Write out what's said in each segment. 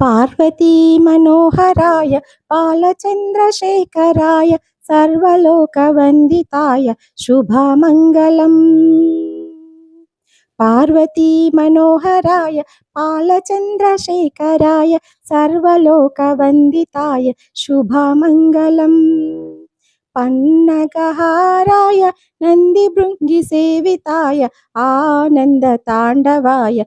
పార్వతీ మనోహరాయ బాలచంద్రశేఖరాయ సర్వలోకవందితాయ శుభమంగళం పార్వతీ మనోహరాయ బాలచంద్రశేఖరాయ సర్వలోకవందితాయ శుభమంగళం పన్నగహారాయ నంది భృంగి సేవితాయ ఆనంద తాండవాయ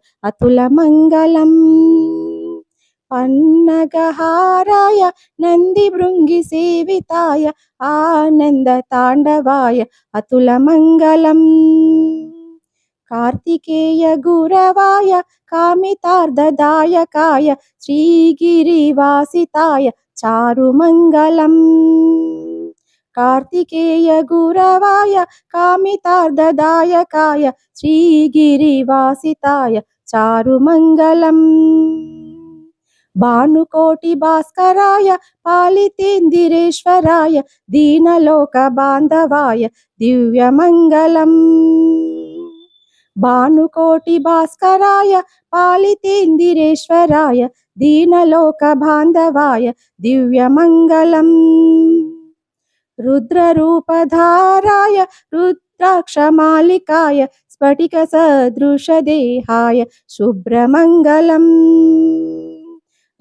అతులమంగళం పన్నగహారాయ నంది భృంగి సేవితాయ ఆనంద తాండవాయ అతులమంగళం కార్తికేయ గురవాయ కామితార్థదాయకాయ శ్రీగిరివాసితాయ చారుమంగళం కార్తికేయ గురవాయ కామితార్థదాయకాయ శ్రీగిరివాసితాయ చారుమంగళం భానుకోటి భాస్కరాయ పాలితేందిరేశ్వరాయ దీనలోక బాంధవాయ దివ్యమంగళం. భానుకోటి భాస్కరాయ పాలితేందిరేశ్వరాయ దీనలోక బాంధవాయ దివ్యమంగళం. రుద్రరూపధారాయ రుద్రాక్షమాలికాయ స్ఫటిక సదృశదేహాయ శుభ్రమంగళం.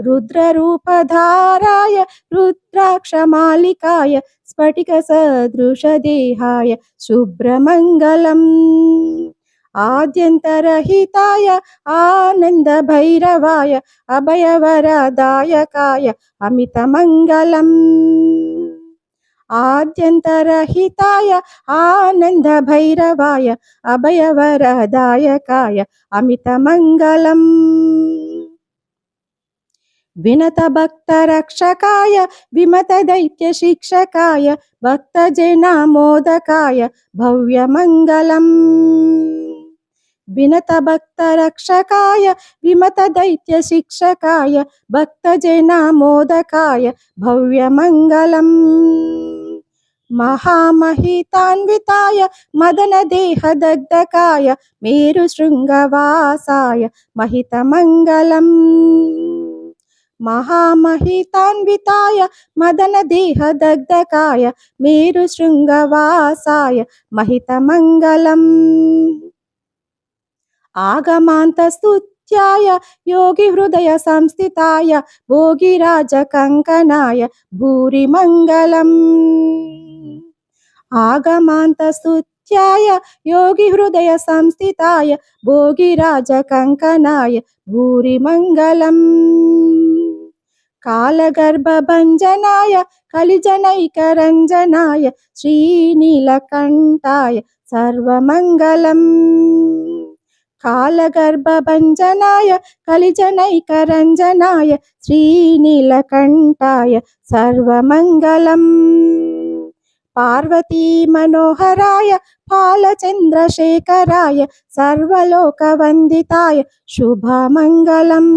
రుద్రరూపధారాయ రుద్రాక్షమాలికాయ స్ఫటిక సదృశదేహాయ శుభ్రమంగళం ఆద్యంతరహితాయ ఆనంద భైరవాయ అభయవరదాయకాయ అమితమంగళం. ఆద్యంతరహితాయ ఆనంద భైరవాయ అభయవరదాయకాయ అమితమంగళం. వినత భక్త రక్షకాయ విమత దైత్య శిక్షకాయ భక్త జనామోదకాయ భవ్య మంగళం వినత భక్త రక్షకాయ విమత దైత్య శిక్షకాయ భక్త జనామోదకాయ భవ్య మంగళం మహామహితాన్వితాయ మదన దేహ దగ్ధకాయ మేరు శృంగవాసాయ మహితమంగళం మహామహితాన్వితాయ మదన దేహ దగ్ధకాయ మేరు శృంగవాసాయ మహితమంగళం. ఆగమాంతస్తుత్యాయ యోగి హృదయ సంస్థితాయ భోగిరాజ కంకణాయ భూరిమంగళం ఆగమాంతస్తుత్యాయ యోగి హృదయ సంస్థితాయ భోగిరాజ కంకణాయ భూరిమంగళం కాలగర్భభంజనాయ కలిజనైకరంజనాయ శ్రీనీలకంఠాయ సర్వమంగళం. కాలగర్భభంజనాయ కలిజనైకరంజనాయ శ్రీనీలకంఠాయ సర్వమంగళం. పార్వతీ మనోహరాయ పాలచంద్రశేఖరాయ సర్వలోకవందితాయ శుభమంగళం.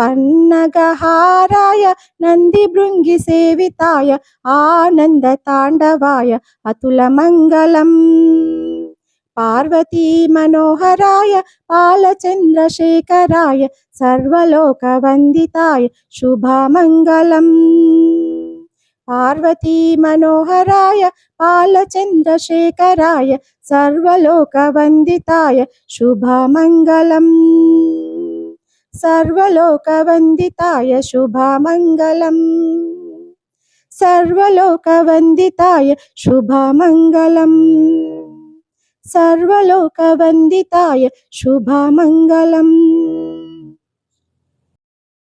పన్నగహారాయ నంది భృంగి సేవితాయ ఆనంద తాండవాయ అతుల మంగళం. పార్వతీ మనోహరాయ పాలచంద్రశేఖరాయ సర్వలోకవందితాయ శుభమంగళం పార్వతీ మనోహరాయ పాలచంద్రశేఖరాయ సర్వలోకవందితాయ శుభమంగళం సర్వలోకవందితాయ శుభమంగళం. సర్వలోకవందితాయ శుభమంగళం. సర్వలోకవందితాయ శుభమంగళం.